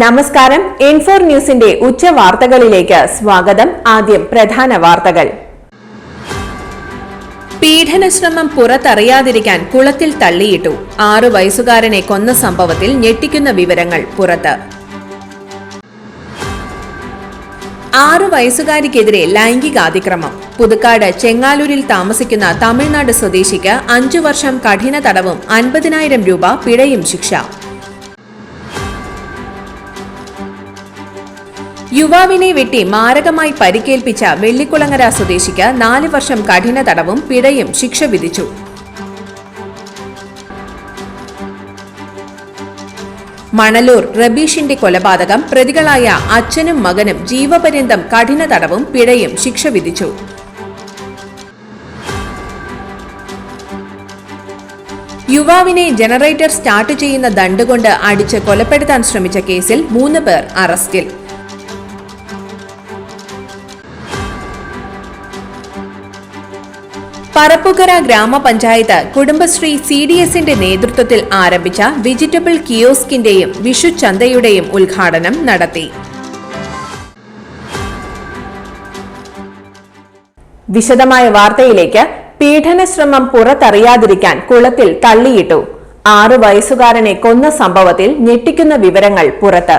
നമസ്കാരം. ഇൻഫോർ ന്യൂസിന്റെ ഉച്ച വാർത്തകളിലേക്ക് സ്വാഗതം. ആദ്യം പ്രധാന വാർത്തകൾ. പീഡനശ്രമം പുറത്തറിയാതിരിക്കാൻ കുളത്തിൽ തള്ളിയിട്ടു. ആറു വയസ്സുകാരനെ കൊന്ന സംഭവത്തിൽ ഞെട്ടിക്കുന്ന വിവരങ്ങൾ പുറത്ത്. ആറു വയസ്സുകാരിക്കെതിരെ ലൈംഗികാതിക്രമം. പുതുക്കാട് ചെങ്ങാലൂരിൽ താമസിക്കുന്ന തമിഴ്നാട് സ്വദേശിക്ക് അഞ്ചു വർഷം കഠിന തടവും അൻപതിനായിരം രൂപ പിഴയും ശിക്ഷ. യുവാവിനെ വെട്ടി മാരകമായി പരിക്കേൽപ്പിച്ച വെള്ളിക്കുളങ്ങര സ്വദേശിക്ക് നാല് വർഷം കഠിന തടവും പിഴയും ശിക്ഷ വിധിച്ചു. മണലൂർ റബീഷിന്റെ കൊലപാതകം പ്രതികളായ അച്ഛനും മകനും ജീവപര്യന്തം കഠിന തടവും പിഴയും ശിക്ഷ വിധിച്ചു. യുവാവിനെ ജനറേറ്റർ സ്റ്റാർട്ട് ചെയ്യുന്ന ദണ്ടുകൊണ്ട് അടിച്ച് കൊലപ്പെടുത്താൻ ശ്രമിച്ച കേസിൽ മൂന്ന് പേർ അറസ്റ്റിൽ. പറപ്പുകര ഗ്രാമപഞ്ചായത്ത് കുടുംബശ്രീ സി ഡി എസിന്റെ നേതൃത്വത്തിൽ ആരംഭിച്ച വെജിറ്റബിൾ കിയോസ്കിന്റെയും വിഷു ചന്തയുടെയും ഉദ്ഘാടനം നടത്തി. വിശദമായ വാർത്തയിലേക്ക് പീഡനശ്രമം പുറത്തറിയാതിരിക്കാൻ കുളത്തിൽ തള്ളിയിട്ടു. ആറു വയസ്സുകാരനെ കൊന്ന സംഭവത്തിൽ ഞെട്ടിക്കുന്ന വിവരങ്ങൾ പുറത്ത്.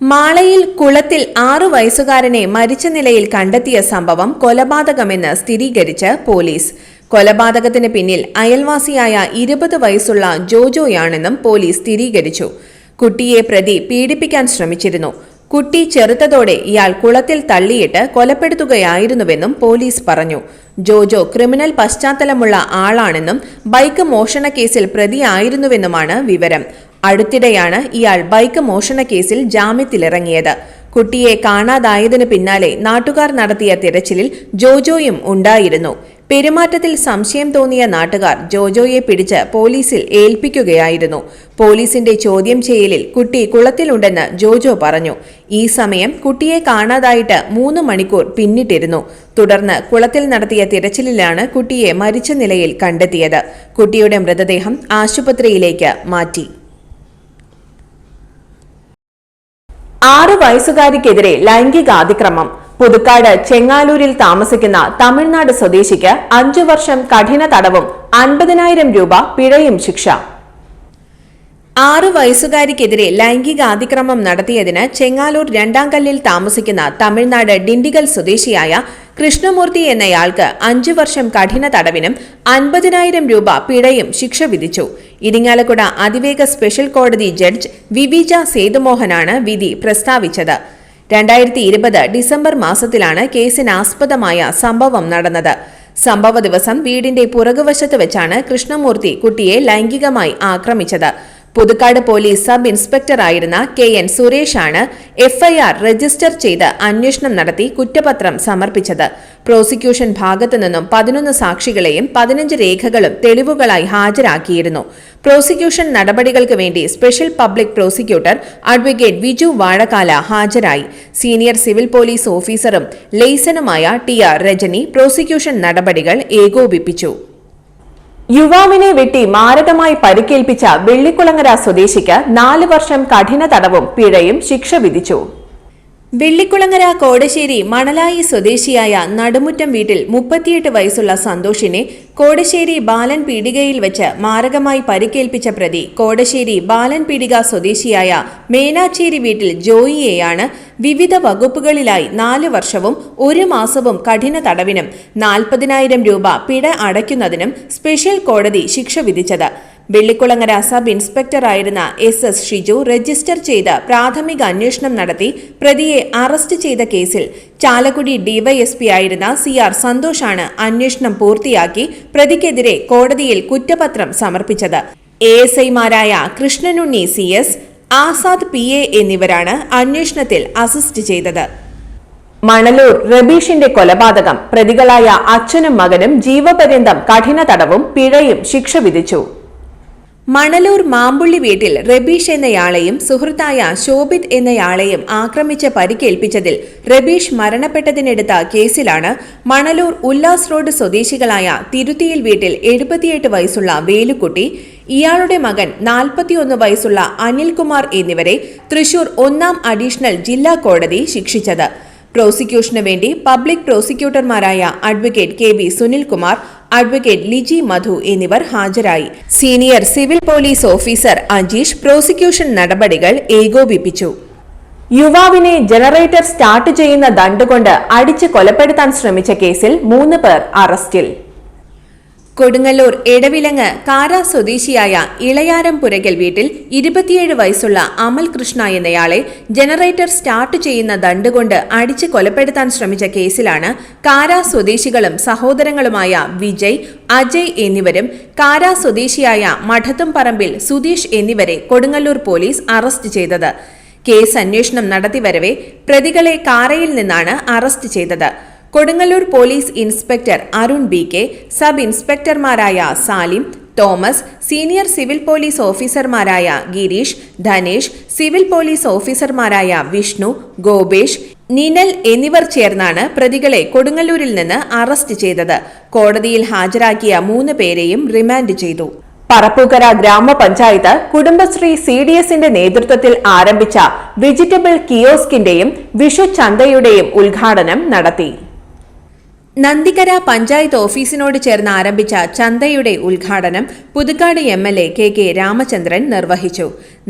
മാളയിൽ കുളത്തിൽ ആറു വയസ്സുകാരനെ മരിച്ച നിലയിൽ കണ്ടെത്തിയ സംഭവം കൊലപാതകമെന്ന് സ്ഥിരീകരിച്ച് പോലീസ്. കൊലപാതകത്തിന് പിന്നിൽ അയൽവാസിയായ ഇരുപത് വയസ്സുള്ള ജോജോയാണെന്നും പോലീസ് സ്ഥിരീകരിച്ചു. കുട്ടിയെ പ്രതി പീഡിപ്പിക്കാൻ ശ്രമിച്ചിരുന്നു. കുട്ടി ചെറുത്തതോടെ ഇയാൾ കുളത്തിൽ തള്ളിയിട്ട് കൊലപ്പെടുത്തുകയായിരുന്നുവെന്നും പോലീസ് പറഞ്ഞു. ജോജോ ക്രിമിനൽ പശ്ചാത്തലമുള്ള ആളാണെന്നും ബൈക്ക് മോഷണ കേസിൽ പ്രതിയായിരുന്നുവെന്നുമാണ് വിവരം. അടുത്തിടെയാണ് ഇയാൾ ബൈക്ക് മോഷണ കേസിൽ ജാമ്യത്തിലിറങ്ങിയത്. കുട്ടിയെ കാണാതായതിനു പിന്നാലെ നാട്ടുകാർ നടത്തിയ തിരച്ചിലിൽ ജോജോയും ഉണ്ടായിരുന്നു. പെരുമാറ്റത്തിൽ സംശയം തോന്നിയ നാട്ടുകാർ ജോജോയെ പിടിച്ച് പോലീസിൽ ഏൽപ്പിക്കുകയായിരുന്നു. പോലീസിന്റെ ചോദ്യം ചെയ്യലിൽ കുട്ടി കുളത്തിലുണ്ടെന്ന് ജോജോ പറഞ്ഞു. ഈ സമയം കുട്ടിയെ കാണാതായിട്ട് മൂന്ന് മണിക്കൂർ പിന്നിട്ടിരുന്നു. തുടർന്ന് കുളത്തിൽ നടത്തിയ തിരച്ചിലിലാണ് കുട്ടിയെ മരിച്ച നിലയിൽ കണ്ടെത്തിയത്. കുട്ടിയുടെ മൃതദേഹം ആശുപത്രിയിലേക്ക് മാറ്റി. ആറ് വയസ്സുകാരിക്കെതിരെ ലൈംഗികാതിക്രമം. പുതുക്കാട് ചെങ്ങാലൂരിൽ താമസിക്കുന്ന തമിഴ്നാട് സ്വദേശിക്ക് അഞ്ചു വർഷം കഠിന തടവും അൻപതിനായിരം രൂപ പിഴയും ശിക്ഷ. ആറ് വയസ്സുകാരിക്കെതിരെ ലൈംഗികാതിക്രമം നടത്തിയതിന് ചെങ്ങാലൂർ രണ്ടാം കല്ലിൽ താമസിക്കുന്ന തമിഴ്നാട് ഡിണ്ടിഗൽ സ്വദേശിയായ കൃഷ്ണമൂർത്തി എന്നയാൾക്ക് അഞ്ചു വർഷം കഠിന തടവിനും അൻപതിനായിരം രൂപ പിഴയും ശിക്ഷ വിധിച്ചു. ഇരിങ്ങാലക്കുട അതിവേഗ സ്പെഷ്യൽ കോടതി ജഡ്ജ് വിവിജ സേതുമോഹനാണ് വിധി പ്രസ്താവിച്ചത്. രണ്ടായിരത്തി ഇരുപത് ഡിസംബർ മാസത്തിലാണ് കേസിനാസ്പദമായ സംഭവം നടന്നത്. സംഭവ ദിവസം വീടിന്റെ പുറകുവശത്ത് വെച്ചാണ് കൃഷ്ണമൂർത്തി കുട്ടിയെ ലൈംഗികമായി ആക്രമിച്ചത്. പുതുക്കാട് പോലീസ് സബ് ഇൻസ്പെക്ടറായിരുന്ന കെ എൻ സുരേഷാണ് എഫ്ഐആർ രജിസ്റ്റർ ചെയ്ത് അന്വേഷണം നടത്തി കുറ്റപത്രം സമർപ്പിച്ചത്. പ്രോസിക്യൂഷൻ ഭാഗത്തു നിന്നും പതിനൊന്ന് സാക്ഷികളെയും പതിനഞ്ച് രേഖകളും തെളിവുകളായി ഹാജരാക്കിയിരുന്നു. പ്രോസിക്യൂഷൻ നടപടികൾക്ക് വേണ്ടി special public prosecutor advocate Viju Vazhakkala ഹാജരായി. സീനിയർ സിവിൽ പോലീസ് ഓഫീസറും ലെയ്സനുമായ ടി ആർ രജനി പ്രോസിക്യൂഷൻ നടപടികൾ ഏകോപിപ്പിച്ചു. യുവാവിനെ വെട്ടി മാരകമായി പരിക്കേൽപ്പിച്ച വെള്ളിക്കുളങ്ങര സ്വദേശിക്ക് നാല് വർഷം കഠിന തടവും പിഴയും ശിക്ഷ വിധിച്ചു. വെള്ളിക്കുളങ്ങര കോടശ്ശേരി മണലായി സ്വദേശിയായ നടുമുറ്റം വീട്ടിൽ മുപ്പത്തിയെട്ട് വയസ്സുള്ള സന്തോഷിനെ കോടശ്ശേരി ബാലൻ പീടികയിൽ വെച്ച് മാരകമായി പരിക്കേൽപ്പിച്ച പ്രതി കോടശ്ശേരി ബാലൻ പീടിക സ്വദേശിയായ മേനാച്ചേരി വീട്ടിൽ ജോയിയെയാണ് വിവിധ വകുപ്പുകളിലായി നാല് വർഷവും ഒരു മാസവും കഠിന തടവിനും നാൽപ്പതിനായിരം രൂപ പിഴ അടയ്ക്കുന്നതിനും സ്പെഷ്യൽ കോടതി ശിക്ഷ വിധിച്ചത്. വെള്ളിക്കുളങ്ങര സബ് ഇൻസ്പെക്ടറായിരുന്ന എസ് എസ് ഷിജു രജിസ്റ്റർ ചെയ്ത് പ്രാഥമിക അന്വേഷണം നടത്തി പ്രതിയെ അറസ്റ്റ് ചെയ്ത കേസിൽ ചാലക്കുടി ഡിവൈഎസ്പി ആയിരുന്ന സി ആർ സന്തോഷാണ് അന്വേഷണം പൂർത്തിയാക്കി പ്രതിക്കെതിരെ കോടതിയിൽ കുറ്റപത്രം സമർപ്പിച്ചത്. എ എസ് ഐമാരായ Krishnanunni C S Azad P A എന്നിവരാണ് അന്വേഷണത്തിൽ അസിസ്റ്റ് ചെയ്തത്. മണലൂർ റബീഷിന്റെ കൊലപാതകം പ്രതികളായ അച്ഛനും മകനും ജീവപര്യന്തം കഠിന തടവും പിഴയും ശിക്ഷ വിധിച്ചു. മണലൂർ മാമ്പുള്ളി വീട്ടിൽ റബീഷ് എന്നയാളെയും സുഹൃത്തായ ശോഭിത് എന്നയാളെയും ആക്രമിച്ച് പരിക്കേൽപ്പിച്ചതിൽ റബീഷ് മരണപ്പെട്ടതിനെടുത്ത കേസിലാണ് മണലൂർ ഉല്ലാസ് റോഡ് സ്വദേശികളായ തിരുത്തിയിൽ വീട്ടിൽ എഴുപത്തിയെട്ട് വയസ്സുള്ള വേലുക്കുട്ടി ഇയാളുടെ മകൻ നാൽപ്പത്തിയൊന്ന് വയസ്സുള്ള അനിൽകുമാർ എന്നിവരെ തൃശൂർ ഒന്നാം അഡീഷണൽ ജില്ലാ കോടതി ശിക്ഷിച്ചത്. പ്രോസിക്യൂഷന് വേണ്ടി public പ്രോസിക്യൂട്ടർമാരായ advocate K B Sunilkumar advocate Liji Madhu എന്നിവർ ഹാജരായി. Senior civil police officer Ajeesh prosecution നടപടികൾ ഏകോപിപ്പിച്ചു. യുവാവിനെ ജനറേറ്റർ സ്റ്റാർട്ട് ചെയ്യുന്ന ദണ്ടുകൊണ്ട് അടിച്ച് കൊലപ്പെടുത്താൻ ശ്രമിച്ച കേസിൽ മൂന്ന് പേർ അറസ്റ്റിൽ. കൊടുങ്ങല്ലൂർ എടവിലങ്ങ് കാര സ്വദേശിയായ ഇളയാരം പുരകൽ വീട്ടിൽ ഇരുപത്തിയേഴ് വയസ്സുള്ള അമൽ കൃഷ്ണ എന്നയാളെ ജനറേറ്റർ സ്റ്റാർട്ട് ചെയ്യുന്ന ദണ്ടുകൊണ്ട് അടിച്ച് കൊലപ്പെടുത്താൻ ശ്രമിച്ച കേസിലാണ് കാര സ്വദേശികളും സഹോദരങ്ങളുമായ വിജയ് അജയ് എന്നിവരും കാര സ്വദേശിയായ മഠത്തും പറമ്പിൽ സുധീഷ് എന്നിവരെ കൊടുങ്ങല്ലൂർ പോലീസ് അറസ്റ്റ് ചെയ്തത്. കേസ് അന്വേഷണം നടത്തിവരവെ പ്രതികളെ കാരയിൽ നിന്നാണ് അറസ്റ്റ് ചെയ്തത്. Kodungallur police inspector Arun B K sub ഇൻസ്പെക്ടർമാരായ Salim Thomas senior civil police ഓഫീസർമാരായ ഗിരീഷ് ധനേഷ് സിവിൽ പോലീസ് ഓഫീസർമാരായ വിഷ്ണു ഗോപേഷ് നിനൽ എന്നിവർ ചേർന്നാണ് പ്രതികളെ കൊടുങ്ങല്ലൂരിൽ നിന്ന് അറസ്റ്റ് ചെയ്തത്. കോടതിയിൽ ഹാജരാക്കിയ മൂന്ന് പേരെയും റിമാൻഡ് ചെയ്തു. പറപ്പൂക്കര ഗ്രാമപഞ്ചായത്ത് കുടുംബശ്രീ സി ഡി എസിന്റെ നേതൃത്വത്തിൽ ആരംഭിച്ച വെജിറ്റബിൾ കിയോസ്കിന്റെയും വിഷു ചന്തയുടെയും ഉദ്ഘാടനം നടത്തി. നന്ദിക്കര പഞ്ചായത്ത് ഓഫീസിനോട് ചേർന്ന് ആരംഭിച്ച ചന്തയുടെ ഉദ്ഘാടനം Puthukkad M L A K K Ramachandran നിർവഹിച്ചു.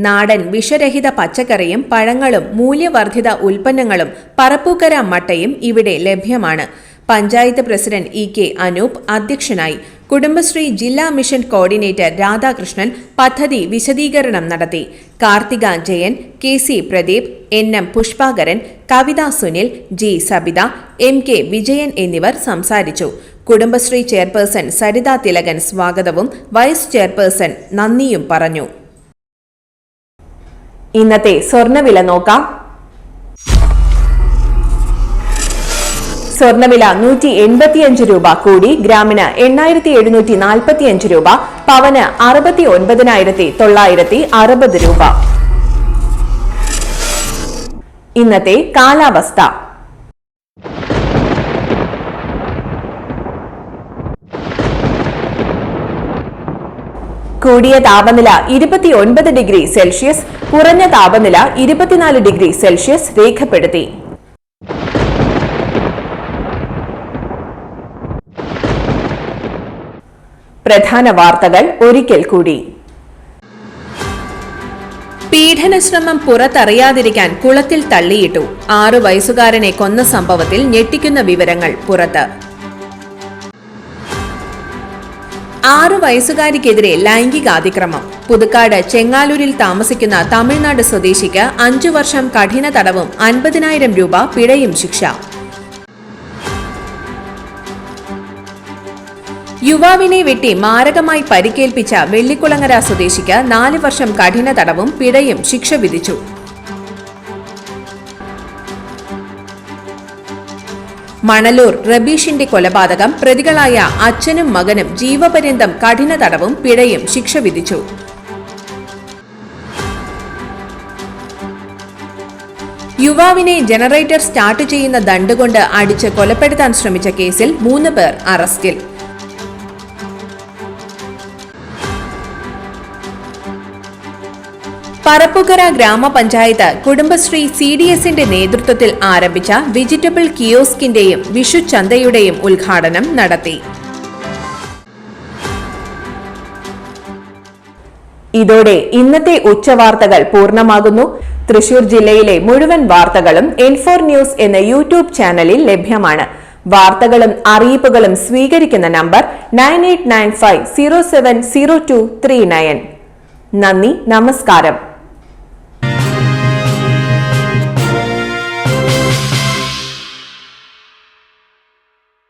നാടൻ വിഷരഹിത പച്ചക്കറിയും പഴങ്ങളും മൂല്യവർദ്ധിത ഉൽപ്പന്നങ്ങളും പറപ്പൂക്കര മട്ടയും ഇവിടെ ലഭ്യമാണ്. Panchayat president E K Anoop അധ്യക്ഷനായി കുടുംബശ്രീ ജില്ലാ മിഷൻ കോർഡിനേറ്റർ രാധാകൃഷ്ണൻ പദ്ധതി വിശദീകരണം നടത്തി. Karthika Jayan K C Pradeep N M Pushpakaran Kavitha Sunil G Sabitha M K Vijayan എന്നിവർ സംസാരിച്ചു. കുടുംബശ്രീ ചെയർപേഴ്സൺ സരിത തിലകൻ സ്വാഗതവും വൈസ് ചെയർപേഴ്സൺ നന്ദിയും പറഞ്ഞു. ഇന്നത്തെ സ്വർണവില നോക്കാം. സ്വർണവില നൂറ്റി എൺപത്തിയഞ്ച് രൂപ കൂടി ഗ്രാമിന് എണ്ണായിരത്തി എഴുന്നൂറ്റി നാൽപ്പത്തിയഞ്ച് രൂപ പവന് അറുപത്തി ഒൻപതിനായിരത്തി തൊള്ളായിരത്തി അറുപത് രൂപ. ഇന്നത്തെ കാലാവസ്ഥ. കൂടിയ താപനില ഇരുപത്തി ഒൻപത് ഡിഗ്രി സെൽഷ്യസ് കുറഞ്ഞ താപനില ഇരുപത്തിനാല് ഡിഗ്രി സെൽഷ്യസ് രേഖപ്പെടുത്തി. പ്രധാന വാർത്തകൾ ഒരിക്കൽ കൂടി. പീഡനശ്രമം പുറത്തറിയാതിരിക്കാൻ കുളത്തിൽ തള്ളിയിട്ടു. ആറു വയസ്സുകാരനെ കൊന്ന സംഭവത്തിൽ ഞെട്ടിക്കുന്ന വിവരങ്ങൾ പുറത്ത്. ആറു വയസ്സുകാരിക്കെതിരെ ലൈംഗികാതിക്രമം. പുതുക്കാട് ചെങ്ങാലൂരിൽ താമസിക്കുന്ന തമിഴ്നാട് സ്വദേശിക്ക് അഞ്ചു വർഷം കഠിന തടവും അൻപതിനായിരം രൂപ പിഴയും ശിക്ഷ. യുവാവിനെ വെട്ടി മാരകമായി പരിക്കേൽപ്പിച്ച വെള്ളിക്കുളങ്ങര സ്വദേശിക്ക് നാല് വർഷം കഠിന തടവും പിഴയും ശിക്ഷ വിധിച്ചു. മണലൂർ റബീഷിന്റെ കൊലപാതകം പ്രതികളായ അച്ഛനും മകനും ജീവപര്യന്തം കഠിന തടവും പിഴയും ശിക്ഷ വിധിച്ചു. യുവാവിനെ ജനറേറ്റർ സ്റ്റാർട്ട് ചെയ്യുന്ന ദണ്ടുകൊണ്ട് അടിച്ച് കൊലപ്പെടുത്താൻ ശ്രമിച്ച കേസിൽ മൂന്ന് പേർ അറസ്റ്റിൽ. പറപ്പുകര ഗ്രാമപഞ്ചായത്ത് കുടുംബശ്രീ സി ഡി എസിന്റെ നേതൃത്വത്തിൽ ആരംഭിച്ച വെജിറ്റബിൾ കിയോസ്കിന്റെയും വിഷു ചന്തയുടെയും ഉദ്ഘാടനം നടത്തി. ഇതോടെ ഇന്നത്തെ ഉച്ചവാർത്തകൾ പൂർണമാകുന്നു. തൃശൂർ ജില്ലയിലെ മുഴുവൻ വാർത്തകളും എൻഫോർ ന്യൂസ് എന്ന യൂട്യൂബ് ചാനലിൽ ലഭ്യമാണ്. വാർത്തകളും അറിയിപ്പുകളും സ്വീകരിക്കുന്ന number nine eight nine five zero seven zero two three nine. നന്ദി നമസ്കാരം.